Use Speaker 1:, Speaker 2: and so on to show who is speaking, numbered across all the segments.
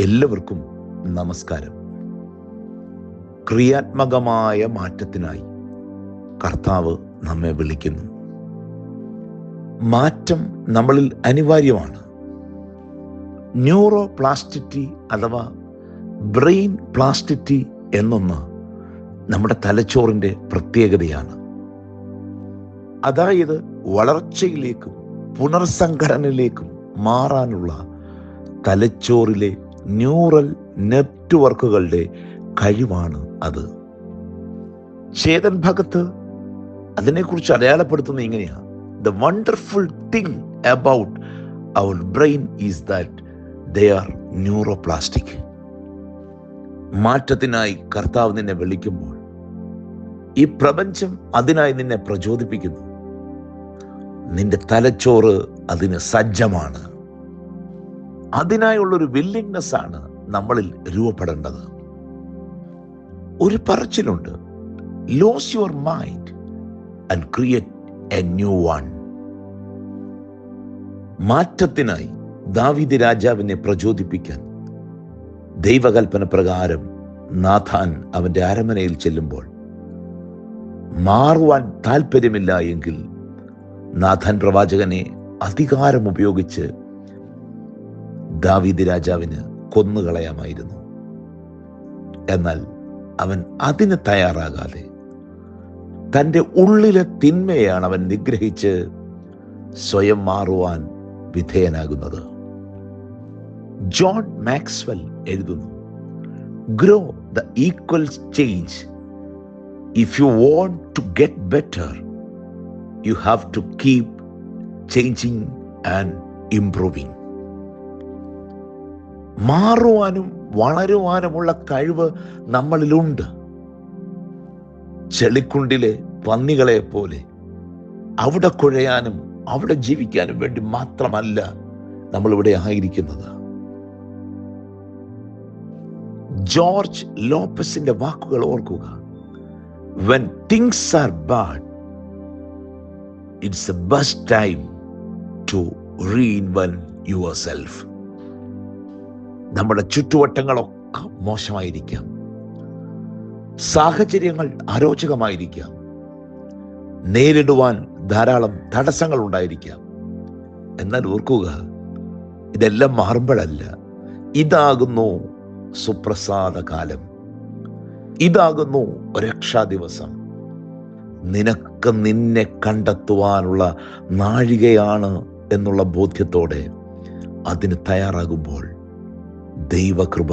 Speaker 1: എല്ലാവർക്കും നമസ്കാരം. ക്രിയാത്മകമായ മാറ്റത്തിനായി കർത്താവ് നമ്മെ വിളിക്കുന്നു. മാറ്റം നമ്മളിൽ അനിവാര്യമാണ്. ന്യൂറോ പ്ലാസ്റ്റിറ്റി അഥവാ ബ്രെയിൻ പ്ലാസ്റ്റിറ്റി എന്നൊന്ന് നമ്മുടെ തലച്ചോറിന്റെ പ്രത്യേകതയാണ്. അതായത് വളർച്ചയിലേക്കും പുനർസംഘടനയിലേക്കും മാറാനുള്ള തലച്ചോറിലെ ന്യൂറൽ നെറ്റ്വർക്കുകളുടെ കഴിവാണ് അത്. ചേതൻ ഭഗത്ത് അതിനെക്കുറിച്ച് അടയാളപ്പെടുത്തുന്നത് ഇങ്ങനെയാണ് the wonderful thing about our brain is that they are neuroplastic മാറ്റത്തിനായി കർത്താവ് നിന്നെ വിളിക്കുമ്പോൾ ഈ പ്രപഞ്ചം അതിനായി നിന്നെ പ്രചോദിപ്പിക്കുന്നു. നിന്റെ തലച്ചോറ് അതിന് സജ്ജമാണ്. അതിനായുള്ളൊരു വില്ലിങ്നെസ് ആണ് നമ്മളിൽ രൂപപ്പെടേണ്ടത്. ഒരു പറച്ചിലുണ്ട്. Lose your mind and create a new one മാറ്റത്തിനായി David രാജാവിനെ പ്രചോദിപ്പിക്കാൻ ദൈവകൽപ്പന പ്രകാരം നാഥാൻ അവന്റെ അരമനയിൽ ചെല്ലുമ്പോൾ മാറുവാൻ താല്പര്യമില്ല എങ്കിൽ നാഥാൻ പ്രവാചകനെ അധികാരം ഉപയോഗിച്ച് ദാവീദ് രാജാവിന് കൊന്നുകളയാമായിരുന്നു. എന്നാൽ അവൻ അതിന് തയ്യാറാകാതെ തന്റെ ഉള്ളിലെ തിന്മയാണ് അവൻ നിഗ്രഹിച്ച് സ്വയം മാറുവാൻ വിധേയനാകുന്നത്. ജോൺ മാക്സ്വെൽ എഴുതുന്നു grow the equal change if you want to get better you have to keep changing and improving മാറുവാനും വളരുവാനുമുള്ള കഴിവ് നമ്മളിലുണ്ട്. ചെളിക്കുണ്ടിലെ പന്നികളെ പോലെ അവിടെ കുഴയാനും അവിടെ ജീവിക്കാനും വേണ്ടി മാത്രമല്ല നമ്മൾ ഇവിടെ ആയിരിക്കുന്നത്. ജോർജ് ലോപ്പസിന്റെ വാക്കുകൾ ഓർക്കുക. When things are bad it's the best time to reinvent yourself നമ്മുടെ ചുറ്റുവട്ടങ്ങളൊക്കെ മോശമായിരിക്കാം. സാഹചര്യങ്ങൾ അരോചകമായിരിക്കാം. നേരിടുവാൻ ധാരാളം തടസ്സങ്ങൾ ഉണ്ടായിരിക്കാം. എന്നാൽ ഓർക്കുക ഇതെല്ലാം മാറുമ്പോഴല്ല. ഇതാകുന്നു സുപ്രസാദ കാലം. ഇതാകുന്നു രക്ഷാ ദിവസം. നിനക്ക് നിന്നെ കണ്ടെത്തുവാനുള്ള നാഴികയാണ് എന്നുള്ള ബോധ്യത്തോടെ അതിന് തയ്യാറാകുമ്പോൾ ദൈവകൃപ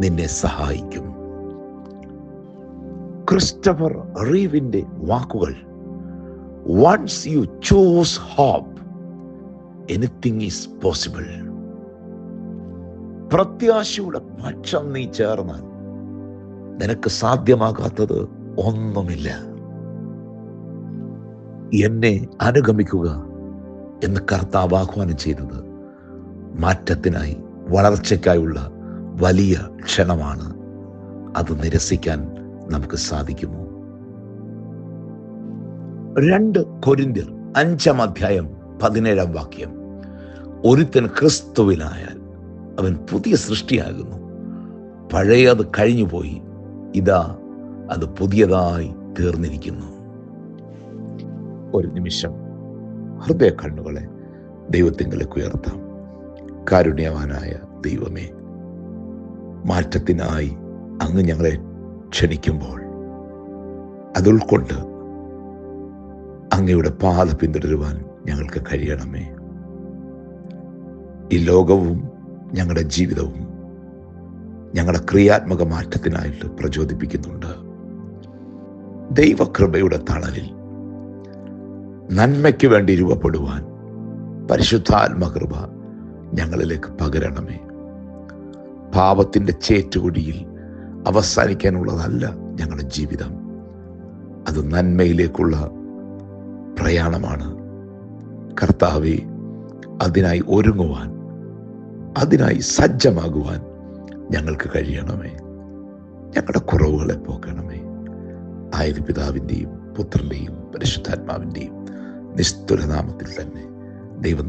Speaker 1: നിന്നെ സഹായിക്കും. ക്രിസ്റ്റഫർ റീവിന്റെ വാക്കുകൾ once you choose hope anything is possible പ്രത്യാശയുടെ പക്ഷം നീ ചേർന്നാൽ നിനക്ക് സാധ്യമാകാത്തത് ഒന്നുമില്ല. എന്നെ അനുഗമിക്കുക എന്ന് കർത്താവ് ആഹ്വാനം ചെയ്തത് മാറ്റത്തിനായി വളർച്ചയ്ക്കായുള്ള വലിയ ക്ഷണമാണ് അത് നിരസിക്കാൻ നമുക്ക് സാധിക്കുമോ? രണ്ട് കൊരിന്തിർ അഞ്ചാം അധ്യായം പതിനേഴാം വാക്യം. ഒരുത്തൻ ക്രിസ്തുവിനായാൽ അവൻ പുതിയ സൃഷ്ടിയാകുന്നു. പഴയത് കഴിഞ്ഞുപോയി ഇതാ അത് പുതിയതായി തീർന്നിരിക്കുന്നു. ഒരു നിമിഷം ഹൃദയ കണ്ണുകളെ ദൈവത്തിങ്കിലേക്ക് ഉയർത്താം. കാരുണ്യവാനായ ദൈവമേ മാറ്റത്തിനായി അങ്ങ് ഞങ്ങളെ ക്ഷണിക്കുമ്പോൾ അതുൾക്കൊണ്ട് അങ്ങയുടെ പാത പിന്തുടരുവാൻ ഞങ്ങൾക്ക് കഴിയണമേ. ഈ ലോകവും ഞങ്ങളുടെ ജീവിതവും ഞങ്ങളുടെ ക്രിയാത്മക മാറ്റത്തിനായിട്ട് പ്രചോദിപ്പിക്കുന്നുണ്ട്. ദൈവകൃപയുടെ തണലിൽ നന്മയ്ക്ക് വേണ്ടി രൂപപ്പെടുവാൻ പരിശുദ്ധാത്മകൃപ ഞങ്ങളിലേക്ക് പകരണമേ. പാപത്തിന്റെ ചേറ്റുകൊടിയിൽ അവസാനിക്കാനുള്ളതല്ല ഞങ്ങളുടെ ജീവിതം. അത് നന്മയിലേക്കുള്ള പ്രയാണമാണ്. കർത്താവെ അതിനായി ഒരുങ്ങുവാൻ അതിനായി സജ്ജമാകുവാൻ ഞങ്ങൾക്ക് കഴിയണമേ. ഞങ്ങളുടെ കുറവുകളെ പോക്കണമേ. ആയത് പിതാവിന്റെയും പുത്രന്റെയും പരിശുദ്ധാത്മാവിന്റെയും നിസ്തുലനാമത്തിൽ തന്നെ ദൈവം